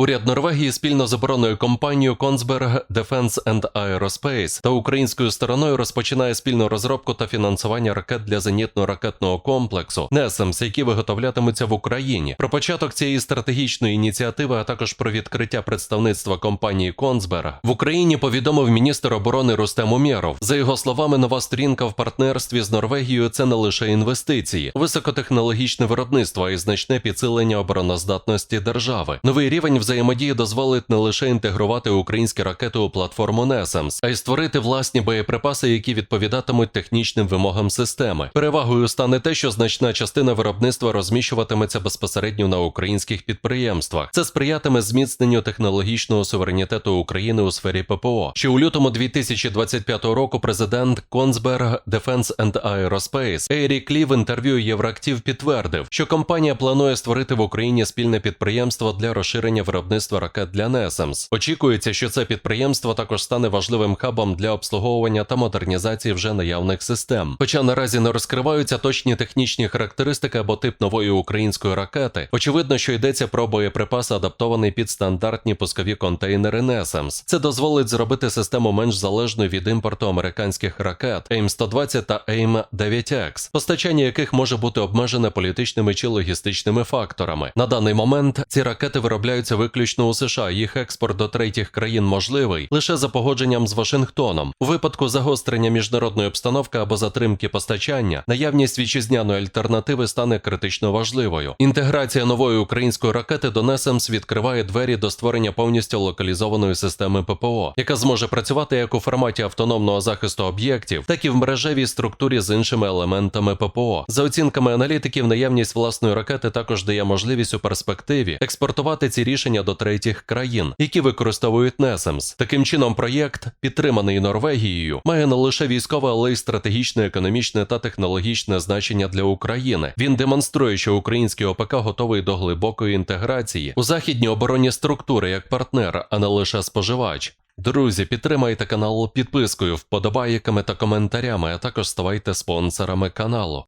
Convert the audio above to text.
Уряд Норвегії спільно з оборонною компанією Kongsberg Defence and Aerospace та українською стороною розпочинає спільну розробку та фінансування ракет для зенітно-ракетного комплексу NESAMS, які виготовлятимуться в Україні. Про початок цієї стратегічної ініціативи, а також про відкриття представництва компанії Kongsberg в Україні повідомив міністр оборони Рустем Умєров. За його словами, нова сторінка в партнерстві з Норвегією це не лише інвестиції, високотехнологічне виробництво й значне підсилення обороноздатності держави. Новий рівень взаємодії дозволить не лише інтегрувати українські ракети у платформу NESAMS, а й створити власні боєприпаси, які відповідатимуть технічним вимогам системи. Перевагою стане те, що значна частина виробництва розміщуватиметься безпосередньо на українських підприємствах. Це сприятиме зміцненню технологічного суверенітету України у сфері ППО. Ще у лютому 2025 року президент Kongsberg Defence and Aerospace Ерік Лі в інтерв'ю Євроактив підтвердив, що компанія планує створити в Україні спільне підприємство для розширення виробництва ракет для NESAMS. Очікується, що це підприємство також стане важливим хабом для обслуговування та модернізації вже наявних систем. Хоча наразі не розкриваються точні технічні характеристики або тип нової української ракети, очевидно, що йдеться про боєприпас, адаптований під стандартні пускові контейнери NESAMS. Це дозволить зробити систему менш залежною від імпорту американських ракет AIM-120 та AIM-9X, постачання яких може бути обмежене політичними чи логістичними факторами. На даний момент ці ракети виробляються виключно у США. Їх експорт до третіх країн можливий лише за погодженням з Вашингтоном. У випадку загострення міжнародної обстановки або затримки постачання, наявність вітчизняної альтернативи стане критично важливою. Інтеграція нової української ракети до NESAMS відкриває двері до створення повністю локалізованої системи ППО, яка зможе працювати як у форматі автономного захисту об'єктів, так і в мережевій структурі з іншими елементами ППО. За оцінками аналітиків, наявність власної ракети також дає можливість у перспективі експортувати ці рішення до третіх країн, які використовують NESAMS. Таким чином, проєкт, підтриманий Норвегією, має не лише військове, але й стратегічне, економічне та технологічне значення для України. Він демонструє, що український ОПК готовий до глибокої інтеграції у західні оборонні структури як партнер, а не лише споживач. Друзі, підтримайте канал підпискою, вподобайками та коментарями, а також ставайте спонсорами каналу.